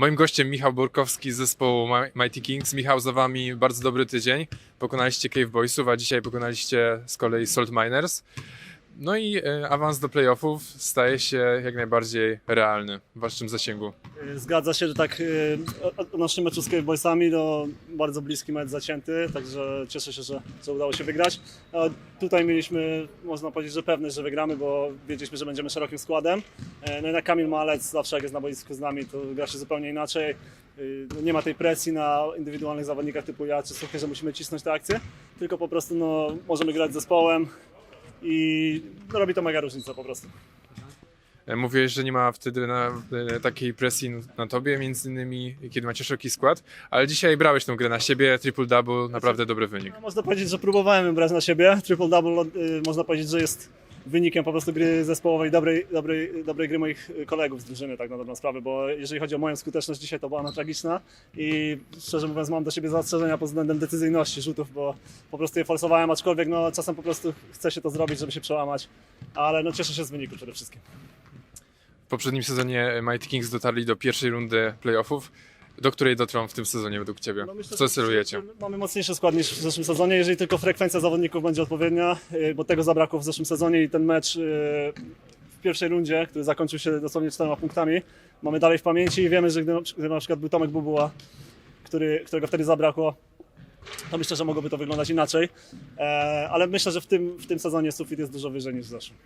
Moim gościem Michał Borkowski z zespołu Mi- Mighty Kings. Michał, za wami bardzo dobry tydzień. Pokonaliście Cave Boysów, a dzisiaj pokonaliście z kolei Salt Miners. No i e, awans do playoffów staje się jak najbardziej realny w waszym zasięgu. Zgadza się, że tak y, o- o naszym meczu z Cave Boysami to bardzo bliski mecz zacięty, także cieszę się, że, że udało się wygrać. Tutaj mieliśmy, można powiedzieć, że pewność, że wygramy, bo wiedzieliśmy, że będziemy szerokim składem. E, No i na Kamil Malec zawsze jak jest na boisku z nami, to gra się zupełnie inaczej. No Nie ma tej presji na indywidualnych zawodnikach typu ja czy Suchy, że musimy cisnąć te akcje, tylko po prostu no, możemy grać zespołem i no, robi to mega różnicę po prostu. E, Mówiłeś, że nie ma wtedy na, e, takiej presji na tobie, między innymi kiedy macie szeroki skład, ale dzisiaj brałeś tą grę na siebie, triple-double, naprawdę dobry wynik. No, można powiedzieć, że próbowałem brać na siebie. Triple-double y, można powiedzieć, że jest wynikiem po prostu gry zespołowej, dobrej, dobrej, dobrej gry moich kolegów z drużyny, tak na dobrą sprawę, bo jeżeli chodzi o moją skuteczność dzisiaj, to była ona tragiczna i szczerze mówiąc mam do siebie zastrzeżenia pod względem decyzyjności rzutów, bo po prostu je forsowałem, aczkolwiek no, czasem po prostu chce się to zrobić, żeby się przełamać, ale no, cieszę się z wyniku przede wszystkim. W poprzednim sezonie Mighty Kings dotarli do pierwszej rundy playoffów. Do której dotrą w tym sezonie według ciebie? No myślę, Co że- celujecie? Mamy mocniejszy skład niż w zeszłym sezonie, jeżeli tylko frekwencja zawodników będzie odpowiednia, y, bo tego zabrakło w zeszłym sezonie i ten mecz y, w pierwszej rundzie, który zakończył się dosłownie czterema punktami, mamy dalej w pamięci i wiemy, że gdy, na przykład był Tomek Bubuła, który, którego wtedy zabrakło, to myślę, że mogłoby to wyglądać inaczej, E, ale myślę, że w tym, w tym sezonie sufit jest dużo wyżej niż w zeszłym.